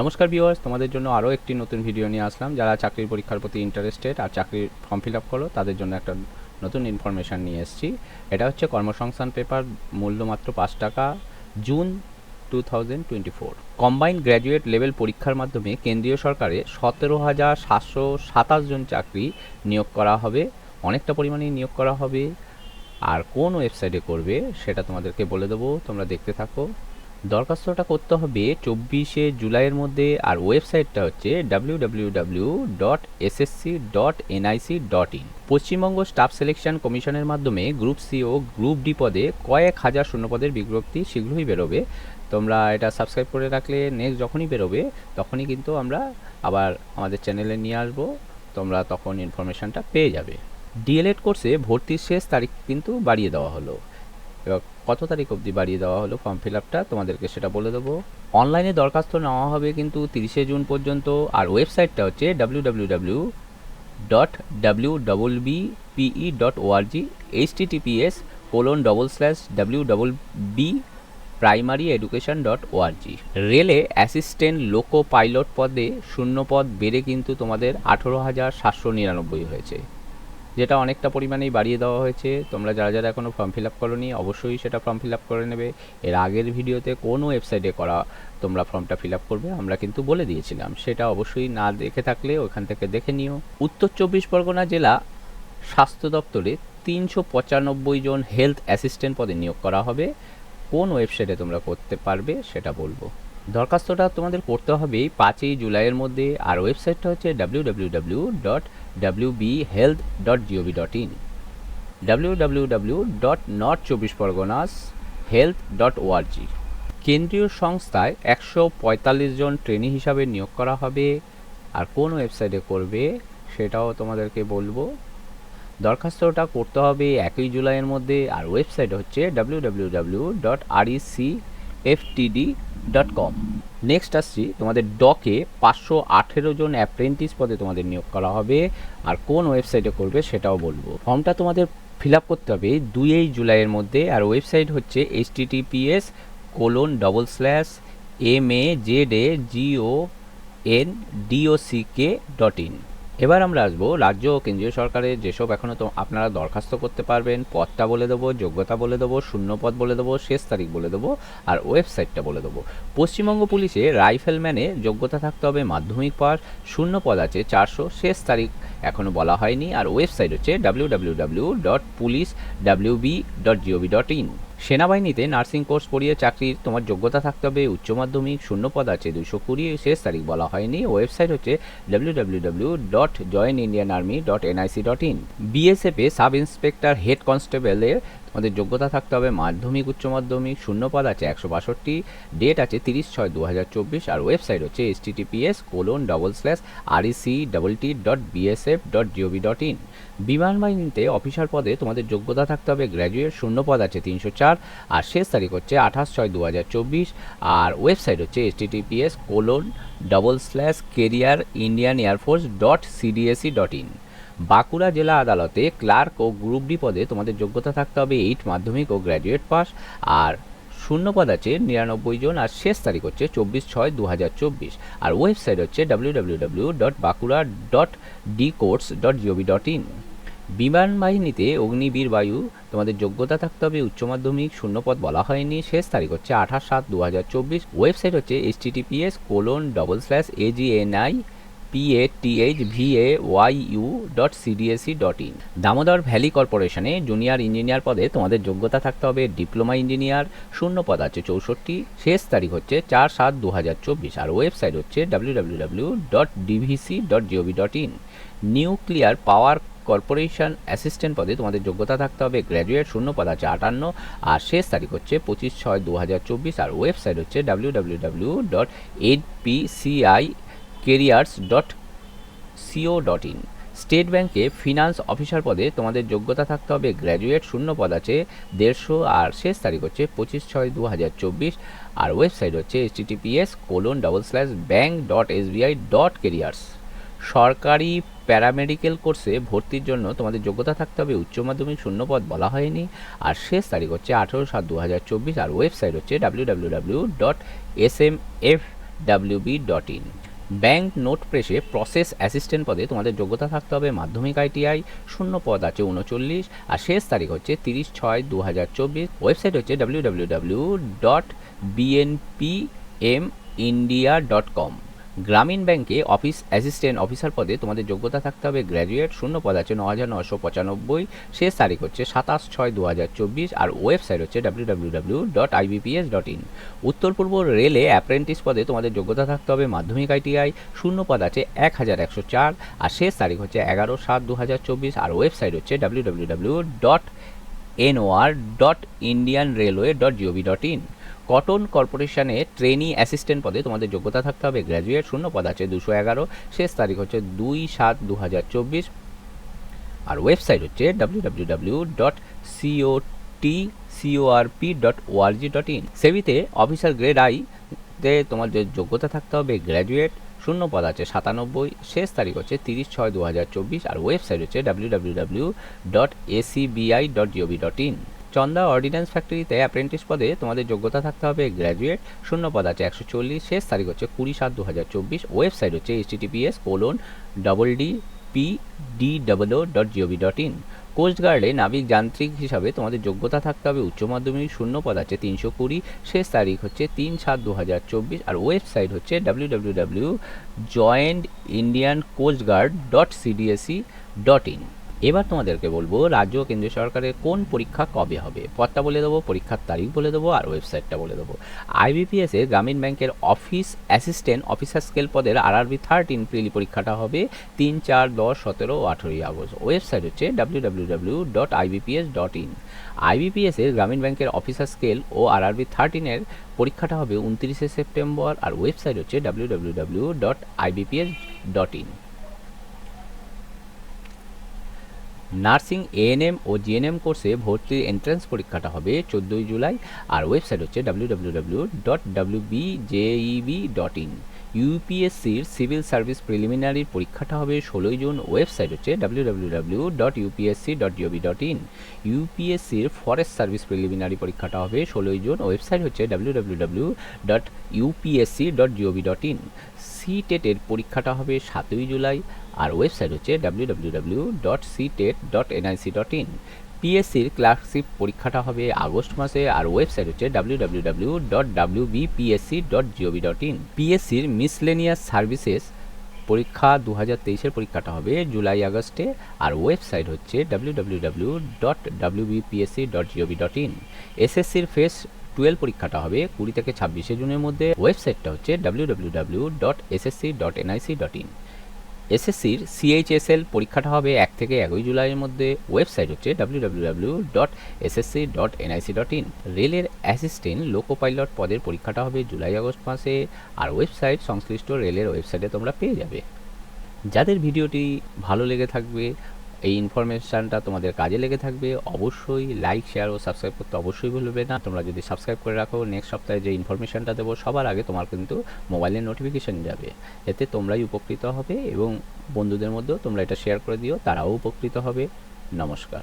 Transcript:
নমস্কার ভিউয়ার্স তোমাদের জন্য আরও একটি নতুন ভিডিও নিয়ে আসলাম। যারা চাকরির পরীক্ষার প্রতি ইন্টারেস্টেড আর চাকরির ফর্ম ফিল আপ করো, তাদের জন্য একটা নতুন ইনফরমেশান নিয়ে এসেছি। এটা হচ্ছে কর্মসংস্থান পেপার মূল্য মাত্র পাঁচ টাকা June two thousand twenty four combined graduate level পরীক্ষার মাধ্যমে কেন্দ্রীয় সরকারে সতেরো হাজার সাতশো সাতাশ জন চাকরি নিয়োগ করা হবে। অনেকটা পরিমাণে নিয়োগ করা হবে। আর কোন ওয়েবসাইটে করবে, সেটা তোমাদেরকে বলে দেবো। তোমরা দেখতে থাকো। দরখাস্তটা করতে হবে চব্বিশে জুলাইয়ের মধ্যে, আর ওয়েবসাইটটা হচ্ছে W dot dot dot Paschimbanga staff selection কমিশনের মাধ্যমে গ্রুপ সি ও গ্রুপ ডি পদে কয়েক হাজার শূন্যপদের বিজ্ঞপ্তি শীঘ্রই বেরোবে। তোমরা এটা সাবস্ক্রাইব করে রাখলে নেক্সট যখনই বেরোবে, তখনই কিন্তু আমরা আবার আমাদের চ্যানেলে নিয়ে আসব। তোমরা তখন ইনফরমেশানটা পেয়ে যাবে। ডিএলএড কোর্সে ভর্তির শেষ তারিখ কিন্তু বাড়িয়ে দেওয়া হলো। এবার কত তারিখ অবধি বাড়িয়ে দেওয়া হলো ফর্ম ফিল আপটা তোমাদেরকে সেটা বলে দেবো। অনলাইনে দরখাস্ত নেওয়া হবে কিন্তু তিরিশে জুন পর্যন্ত। আর ওয়েবসাইটটা হচ্ছে W W W dot W double B PE dot ORG H TTPS colon double slash W double B primary education dot ORG রেলে অ্যাসিস্ট্যান্ট লোকো পাইলট পদে শূন্য পদ বেড়ে কিন্তু তোমাদের আঠেরো হাজার সাতশো নিরানব্বই হয়েছে। যেটা অনেকটা পরিমাণেই বাড়িয়ে দেওয়া হয়েছে। তোমরা যারা যারা এখনও ফর্ম ফিল আপ করোনি, অবশ্যই সেটা ফর্ম ফিল আপ করে নেবে। এর আগের ভিডিওতে কোন ওয়েবসাইটে করা তোমরা ফর্মটা ফিল আপ করবে, আমরা কিন্তু বলে দিয়েছিলাম। সেটা অবশ্যই না দেখে থাকলে ওখান থেকে দেখে নিও। উত্তর চব্বিশ পরগনা জেলা স্বাস্থ্য দপ্তরে তিনশো পঁচানব্বই জন হেলথ অ্যাসিস্ট্যান্ট পদে নিয়োগ করা হবে। কোন ওয়েবসাইটে তোমরা করতে পারবে সেটা বলব। দরখাস্তটা তোমাদের করতে হবে পাঁচই জুলাইয়ের মধ্যে। আর ওয়েবসাইটটা হচ্ছে W W W dot W B health dot GOV dot in W W W dot north চব্বিশ পরগনাস হেলথ ডট ওআরজি কেন্দ্রীয় সংস্থায় একশো পঁয়তাল্লিশ জন ট্রেনি হিসাবে নিয়োগ করা হবে। আর কোন ওয়েবসাইটে করবে সেটাও তোমাদেরকে বলব। দরখাস্তটা করতে হবে একই জুলাইয়ের মধ্যে। আর ওয়েবসাইট হচ্ছে W W W dot REC FTD dot com next আসছি, তোমাদের ডকে পাঁচশো আঠেরো জন অ্যাপ্রেন্টিস পদে তোমাদের নিয়োগ করা হবে আর কোন ওয়েবসাইটে করবে সেটাও বলব। ফর্মটা তোমাদের ফিল আপ করতে হবে দুই জুলাইয়ের মধ্যে আর ওয়েবসাইট হচ্ছে H TTPS colon double slash M A Z A GO N DOCK dot in এবার আমরা আসব রাজ্য ও কেন্দ্রীয় সরকারের যেসব এখনও তো আপনারা দরখাস্ত করতে পারবেন, পদটা বলে দেবো, যোগ্যতা বলে দেবো, শূন্য পদ বলে দেবো, শেষ তারিখ বলে দেবো, আর ওয়েবসাইটটা বলে দেবো। পশ্চিমবঙ্গ পুলিশে রাইফেলম্যানে যোগ্যতা থাকতে হবে মাধ্যমিক পাস শূন্য পদ আছে চারশো, শেষ তারিখ এখনও বলা হয়নি, আর ওয়েবসাইট হচ্ছে W W W dot police W B dot GOV dot in সেনাবাহিনীতে নার্সিং কোর্স পড়িয়ে চাকরির তোমার যোগ্যতা থাকতে হবে। উচ্চ মাধ্যমিক, শূন্য পদ আছে দুশো কুড়ি, শেষ তারিখ বলা হয়নি। ওয়েবসাইট হচ্ছে W W W dot join Indian army dot NIC dot in বিএসএফে sub inspector head কনস্টেবলের তোমাদের যোগ্যতা থাকতে হবে মাধ্যমিক, উচ্চ মাধ্যমিক শূন্য পদ আছে একশো বাষট্টি ডেট আছে তিরিশ ছয় দু হাজার চব্বিশ, আর ওয়েবসাইট হচ্ছে H TTPS colon double slash REC double T dot BSF dot GOV dot in বিমান বাহিনীতে অফিসার পদে তোমাদের যোগ্যতা থাকতে হবে গ্র্যাজুয়েট শূন্য পদ আছে তিনশো চার, আর শেষ তারিখ হচ্ছে আঠাশ ছয় দু হাজার চব্বিশ, আর ওয়েবসাইট হচ্ছে H TTPS colon double slash career Indian air force dot CDAC dot in Bankura জেলা আদালতে ক্লার্ক ও গ্রুপ ডি পদে তোমাদের যোগ্যতা থাকতে হবে এইট মাধ্যমিক ও গ্র্যাজুয়েট পাস। আর শূন্য পদ আছে নিরানব্বই জন আর শেষ তারিখ হচ্ছে চব্বিশ ছয় দু হাজার চব্বিশ। আর ওয়েবসাইট হচ্ছে W W W dot Bankura dot D course dot GOV dot in বিমান বাহিনীতে অগ্নিবীর বায়ু, তোমাদের যোগ্যতা থাকতে হবে উচ্চ মাধ্যমিক শূন্যপদ বলা হয়নি, শেষ তারিখ হচ্ছে আঠাশ সাত দু হাজার চব্বিশ। ওয়েবসাইট হচ্ছে H TTPS colon double slash AGNI PATH VA Y U dot CDAC dot in Damodar valley কর্পোরেশনে junior engineer পদে তোমাদের যোগ্যতা থাকতে হবে ডিপ্লোমা ইঞ্জিনিয়ার শূন্য পদ আছে চৌষট্টি, শেষ তারিখ হচ্ছে চার সাত দু হাজার চব্বিশ, আর ওয়েবসাইট হচ্ছে W W W dot DVC dot GOV dot in nuclear power corporation assistant পদে তোমাদের যোগ্যতা থাকতে হবে গ্র্যাজুয়েট শূন্য পদ আছে আটান্ন, আর শেষ তারিখ হচ্ছে পঁচিশ ছয় দু হাজার চব্বিশ, আর ওয়েবসাইট হচ্ছে W W W dot eight P CI careers dot CO dot in state ব্যাংকে ফিনান্স অফিসার পদে তোমাদের যোগ্যতা থাকতে হবে। গ্র্যাজুয়েট শূন্য পদ আছে, দেড়শো আর শেষ তারিখ হচ্ছে পঁচিশ ছয় দু হাজার চব্বিশ। আর ওয়েবসাইট হচ্ছে H TTPS colon double slash bank dot SBI dot careers সরকারি প্যারামেডিক্যাল কোর্সে ভর্তির জন্য তোমাদের যোগ্যতা থাকতে হবে। উচ্চ মাধ্যমিক শূন্য পদ বলা হয়নি। আর শেষ তারিখ হচ্ছে আঠেরো সাত দু হাজার চব্বিশ। আর ওয়েবসাইট হচ্ছে W W W dot S M F WB dot in bank note প্রেসে process assistant পদে তোমাদের যোগ্যতা থাকতে হবে মাধ্যমিক আইটিআই শূন্য পদ আছে উনচল্লিশ, আর শেষ তারিখ হচ্ছে তিরিশ ছয় দু হাজার চব্বিশ। ওয়েবসাইট হচ্ছে W W W dot BNP M India dot com গ্রামীণ ব্যাংকে অফিস অ্যাসিস্ট্যান্ট অফিসার পদে তোমাদের যোগ্যতা থাকতে হবে গ্র্যাজুয়েট। শূন্য পদ আছে ন হাজার নশো পঁচানব্বই। শেষ তারিখ হচ্ছে সাতাশ ছয় দু হাজার চব্বিশ আর ওয়েবসাইট হচ্ছে W W W dot IBPS dot in উত্তর পূর্ব রেলে অ্যাপ্রেন্টিস পদে তোমাদের যোগ্যতা থাকতে হবে মাধ্যমিক আইটিআই শূন্য পদ আছে এক হাজার একশো চার। আর শেষ তারিখ হচ্ছে এগারো সাত দু হাজার চব্বিশ আর ওয়েবসাইট হচ্ছে W W W dot NOR dot Indian railway dot GOV dot in cotton কর্পোরেশনে trainee assistant পদে তোমাদের যোগ্যতা থাকতে হবে। গ্র্যাজুয়েট শূন্য, পদ আছে দুশো এগারো। শেষ তারিখ হচ্ছে দুই সাত দু হাজার চব্বিশ। আর ওয়েবসাইট হচ্ছে W W W dot COT CORP dot ORG dot in সেভিতে officer grade I তে তোমাদের যোগ্যতা থাকতে হবে, গ্র্যাজুয়েট শূন্য, পদ আছে সাতানব্বই। শেষ তারিখ হচ্ছে তিরিশ ছয় দু হাজার চব্বিশ। আর ওয়েবসাইট হচ্ছে W W W dot ACBI dot GOV dot in Chanda ordnance ফ্যাক্টরিতে অ্যাপ্রেন্টিস পদে তোমাদের যোগ্যতা থাকতে হবে গ্র্যাজুয়েট শূন্য পদ আছে একশো চল্লিশ, শেষ তারিখ হচ্ছে কুড়ি সাত দু হাজার চব্বিশ ওয়েবসাইট হচ্ছে H TPS colon double D P D double O dot GOV dot in কোস্টগার্ডে নাবিক যান্ত্রিক হিসাবে তোমাদের যোগ্যতা থাকতে হবে উচ্চ মাধ্যমিক, শূন্য পদ আছে তিনশো কুড়ি, শেষ তারিখ হচ্ছে তিন সাত দু হাজার চব্বিশ, আর ওয়েবসাইট হচ্ছে W W W joint Indian coastguard dot CDAC dot in এবার তোমাদেরকে বলব, রাজ্য ও কেন্দ্রীয় সরকারের কোন পরীক্ষা কবে হবে? পদটা বলে দেবো, পরীক্ষার তারিখ বলে দেবো, আর ওয়েবসাইটটা বলে দেবো। আইবিপিএস গ্রামীণ ব্যাংকের অফিস অ্যাসিস্ট্যান্ট অফিসার স্কেল পদের আরআরবি থার্টিন প্রিলি পরীক্ষাটা হবে তিন চার দশ সতেরো ও আঠেরোই আগস্ট। ওয়েবসাইট হচ্ছে W W W dot IBPS dot in IBPS এর গ্রামীণ ব্যাংকের অফিসার স্কেল ও আরআরবি থার্টিনের পরীক্ষাটা হবে উনত্রিশে সেপ্টেম্বর, আর ওয়েবসাইট হচ্ছে W W W dot IBPS dot in nursing, ANM O GNM কোর্সে ভর্তির এন্ট্রান্স পরীক্ষাটা হবে চোদ্দোই জুলাই আর ওয়েবসাইট হচ্ছে W W W dot W B dot in ইউপিএসসির civil service প্রিলিমিনারির পরীক্ষাটা হবে ষোলোই জুন। ওয়েবসাইট হচ্ছে W W W dot UPSC dot GOV dot in ইউপিএসসির forest service preliminary পরীক্ষাটা হবে ষোলোই জুন। ওয়েবসাইট হচ্ছে W W W dot UPSC dot GOV dot in C টেটের পরীক্ষাটা হবে সাতই জুলাই। আর ওয়েবসাইট হচ্ছে W dot C TET dot NIC dot in পিএসসির clerkship পরীক্ষাটা হবে আগস্ট মাসে আর ওয়েবসাইট হচ্ছে W W W dot W BPSC dot GOV dot in পিএসসির miscellaneous services পরীক্ষা দু হাজার তেইশের পরীক্ষাটা হবে জুলাই আগস্টে আর ওয়েবসাইট হচ্ছে W W W dot W BPSC dot GOV dot in এসএসসির ফেস টুয়েলভ পরীক্ষাটা হবে কুড়ি থেকে ছাব্বিশে জুনের মধ্যে। ওয়েবসাইটটা হচ্ছে W W W dot SSC dot NIC dot in এসএসসির সিএইচএসএল পরীক্ষাটা হবে এক থেকে একই জুলাইয়ের মধ্যে। ওয়েবসাইট হচ্ছে W W W dot SSC dot NIC dot in রেলের অ্যাসিস্ট্যান্ট লোকো পাইলট পদের পরীক্ষাটা হবে জুলাই আগস্ট মাসে। আর ওয়েবসাইট সংশ্লিষ্ট রেলের ওয়েবসাইটে তোমরা পেয়ে যাবে। যাদের ভিডিওটি ভালো লেগে থাকবে এই ইনফরমেশানটা তোমাদের কাজে লেগে থাকবে। অবশ্যই লাইক শেয়ার ও সাবস্ক্রাইব করতে অবশ্যই ভুলবে না। তোমরা যদি সাবস্ক্রাইব করে রাখো নেক্সট সপ্তাহে যে ইনফরমেশানটা দেবো, সবার আগে তোমার কিন্তু মোবাইলের নোটিফিকেশান যাবে। এতে তোমরাই উপকৃত হবে এবং বন্ধুদের মধ্যেও তোমরা এটা শেয়ার করে দিও, তারাও উপকৃত হবে। নমস্কার।